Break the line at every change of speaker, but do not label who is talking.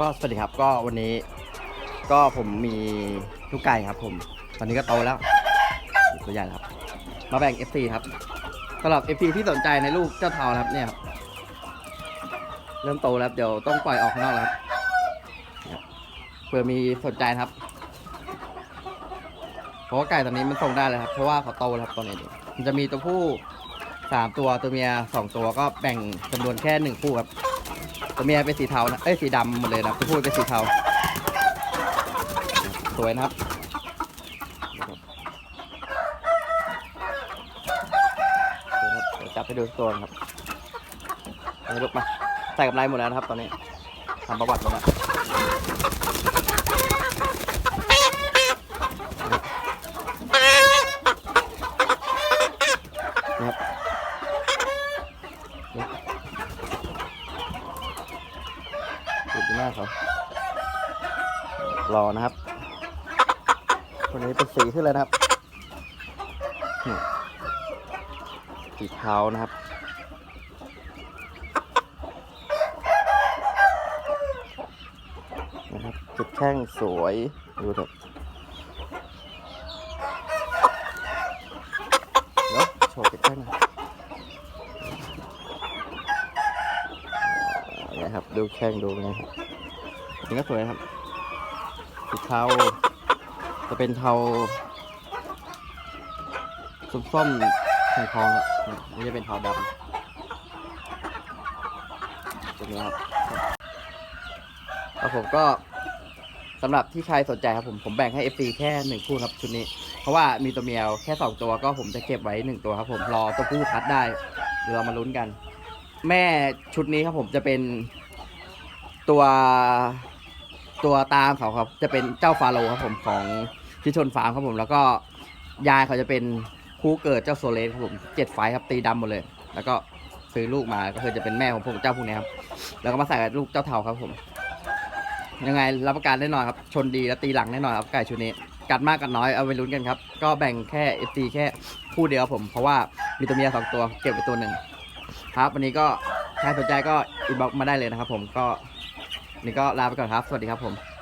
ก็สวัสดีครับก็วันนี้ ก็ผมมีลูกไก่ครับ ผม ตอนนี้ก็โตแล้วตัวใหญ่แล้วครับ มาแบ่ง FC ครับสำหรับ FC ที่สนใจในลูกเจ้าเทาครับเนี่ยครับเริ่มโตแล้วเดี๋ยวต้องปล่อยออกข้างนอกแล้วครับเผื่อมีสนใจครับ เพราะว่าไก่ตอนนี้มันส่งได้เลยครับ เพราะว่าเขาโตแล้วครับตอนนี้มันจะมีตัวผู้สามตัวตัวเมียสองตัวก็แบ่งจำนวนแค่หนึ่งคู่ครับ ตัวเมียเป็นสีเทานะ เอ้ยสีดำหมดเลยนะตัวผู้เป็นสีเทา สวยนะครับ เดี๋ยวจับให้ดูตัวนะครับลุกมา ใส่กับไรหมดแล้วนะครับ ตอนนี้ทำประวัติหมดแล้วนะครับนี่ ดู หน้าเขารอนะครับคนนี้เป็นสีขึ้นเลยนะครับนี่สีเทานะครับนะครับจุดแข้งสวยดูเถอะเดี๋ยวโชว์จุดแข้งน่อยอ่าเนี่ยครับดูแข้งดูไงครับ นี่ก็สวยครับสีเทาจะเป็นเทาส้มๆทองๆครับนี่จะเป็นเทาดำตัวนี้ครับแล้วผมก็สำหรับที่ใครสนใจครับผมผมแบ่งให้ FC แค่หนึ่งคู่ครับชุดนี้ เพราะว่ามีตัวเมียวแค่สองตัวก็ผมจะเก็บไว้หนึ่งตัวครับผมรอตัวผู้คัดได้เดี๋ยวเรามาลุ้นกัน แม่ชุดนี้ครับผมจะเป็นตัว ตัวตามเขาครับจะเป็นเจ้าฟาโรห์ครับผมของพิชนฟาร์มครับผม แล้วก็ยายเขาจะเป็นคู่เกิดเจ้าโซเลสครับผมเจ็ดไฟครับตีดำหมดเลย แล้วก็ซื้อลูกมาก็คือจะเป็นแม่ของพวกเจ้าพวกนี้ครับแล้วก็มาใส่กับลูกเจ้าเทาครับผม ยังไงรับประกันแน่นอนครับชนดีและตีหลังแน่นอนครับไก่ชุดนี้กัดมากกัดน้อยเอาไปลุ้นกันครับก็แบ่งแค่ FT แค่คู่เดียวครับผม เพราะว่ามีตัวเมียสองตัวเก็บไปตัวหนึ่งครับ วันนี้ก็ใครสนใจก็อินบ็อกมาได้เลยนะครับผมก็ นี่ก็ลาไปก่อนครับ สวัสดีครับผม